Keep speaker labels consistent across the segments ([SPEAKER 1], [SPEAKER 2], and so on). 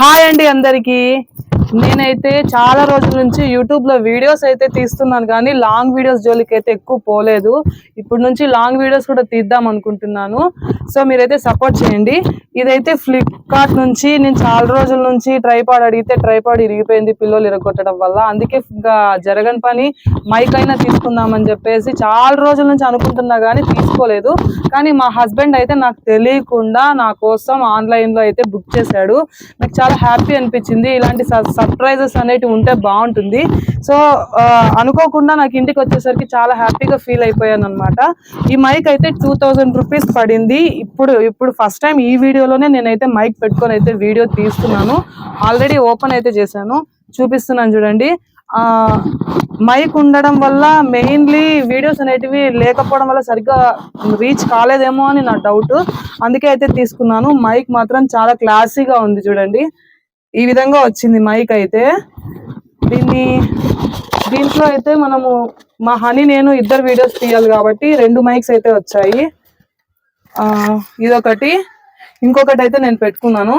[SPEAKER 1] Hi అండి అందరికీ. నేనైతే చాలా రోజుల నుంచి యూట్యూబ్లో వీడియోస్ అయితే తీస్తున్నాను కానీ లాంగ్ వీడియోస్ జోలికి అయితే ఎక్కువ పోలేదు. ఇప్పుడు నుంచి లాంగ్ వీడియోస్ కూడా తీద్దాం అనుకుంటున్నాను. సో మీరైతే సపోర్ట్ చేయండి. ఇదైతే ఫ్లిప్కార్ట్ నుంచి నేను చాలా రోజుల నుంచి ట్రైపాడ్ అడిగితే ట్రైపాడ్ ఇరిగిపోయింది పిల్లలు ఇరగొట్టడం వల్ల. అందుకే ఇంకా జరగని పని మైక్ అయినా తీసుకుందామని చెప్పేసి చాలా రోజుల నుంచి అనుకుంటున్నా కానీ తీసుకోలేదు. కానీ మా హస్బెండ్ అయితే నాకు తెలియకుండా నా కోసం ఆన్లైన్లో అయితే బుక్ చేశాడు. నాకు చాలా హ్యాపీ అనిపించింది. ఇలాంటి సర్ప్రైజెస్ అనేటివి ఉంటే బాగుంటుంది. సో అనుకోకుండా నాకు ఇంటికి వచ్చేసరికి చాలా హ్యాపీగా ఫీల్ అయిపోయాను అనమాట ఈ మైక్ అయితే టూ థౌజండ్ రూపీస్ పడింది. ఇప్పుడు ఇప్పుడు ఫస్ట్ టైం ఈ వీడియోలోనే నేనైతే మైక్ పెట్టుకొని అయితే వీడియో తీస్తున్నాను. ఆల్రెడీ ఓపెన్ అయితే చేశాను. చూపిస్తున్నాను చూడండి. మైక్ ఉండడం వల్ల మెయిన్లీ వీడియోస్ అనేటివి లేకపోవడం వల్ల సరిగ్గా రీచ్ కాలేదేమో అని నా డౌట్. అందుకే అయితే తీసుకున్నాను. మైక్ మాత్రం చాలా క్లాసీగా ఉంది చూడండి. ఈ విధంగా వచ్చింది మైక్ అయితే. దీన్ని దీంట్లో అయితే మనము మా హనీ నేను ఇద్దరు వీడియోస్ తీయాలి కాబట్టి రెండు మైక్స్ అయితే వచ్చాయి. ఇదొకటి. ఇంకొకటి అయితే నేను పెట్టుకున్నాను.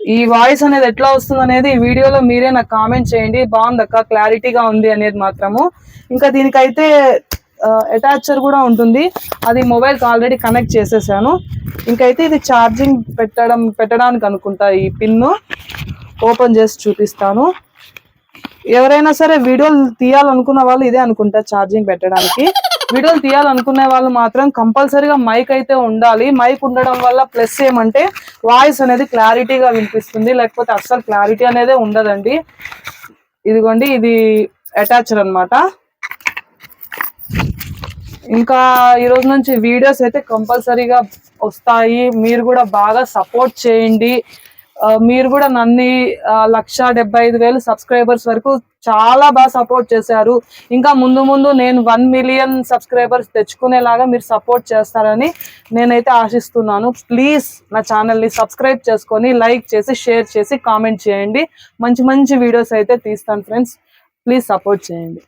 [SPEAKER 1] ఈ వాయిస్ అనేది ఎట్లా వస్తుంది అనేది ఈ వీడియోలో మీరే నాకు కామెంట్ చేయండి. బాగుందక్క క్లారిటీగా ఉంది అనేది మాత్రము. ఇంకా దీనికైతే అటాచర్ కూడా ఉంటుంది. అది మొబైల్కి ఆల్రెడీ కనెక్ట్ చేసేసాను. ఇంకైతే ఇది ఛార్జింగ్ పెట్టడం పెట్టడానికి అనుకుంటా ఈ పిన్ను ఓపెన్ చేసి చూపిస్తాను. ఎవరైనా సరే వీడియోలు తీయాలనుకున్న వాళ్ళు ఇదే అనుకుంటా ఛార్జింగ్ పెట్టడానికి. వీడియోలు తీయాలనుకునే వాళ్ళు మాత్రం కంపల్సరీగా మైక్ అయితే ఉండాలి. మైక్ ఉండడం వల్ల ప్లస్ ఏమంటే వాయిస్ అనేది క్లారిటీగా వినిపిస్తుంది. లేకపోతే అస్సలు క్లారిటీ అనేది ఉండదండి. ఇదిగోండి ఇది అటాచర్ అనమాట ఇంకా ఈ రోజు నుంచి వీడియోస్ అయితే కంపల్సరీగా వస్తాయి. మీరు కూడా బాగా సపోర్ట్ చేయండి. మీరు కూడా నన్ను లక్ష డెబ్బై ఐదు వేలు సబ్స్క్రైబర్స్ వరకు చాలా బాగా సపోర్ట్ చేశారు. ఇంకా ముందు ముందు నేను వన్ మిలియన్ సబ్స్క్రైబర్స్ తెచ్చుకునేలాగా మీరు సపోర్ట్ చేస్తారని నేనైతే ఆశిస్తున్నాను. ప్లీజ్ నా ఛానల్ని సబ్స్క్రైబ్ చేసుకొని లైక్ చేసి షేర్ చేసి కామెంట్ చేయండి. మంచి మంచి వీడియోస్ అయితే తీస్తాను ఫ్రెండ్స్. ప్లీజ్ సపోర్ట్ చేయండి.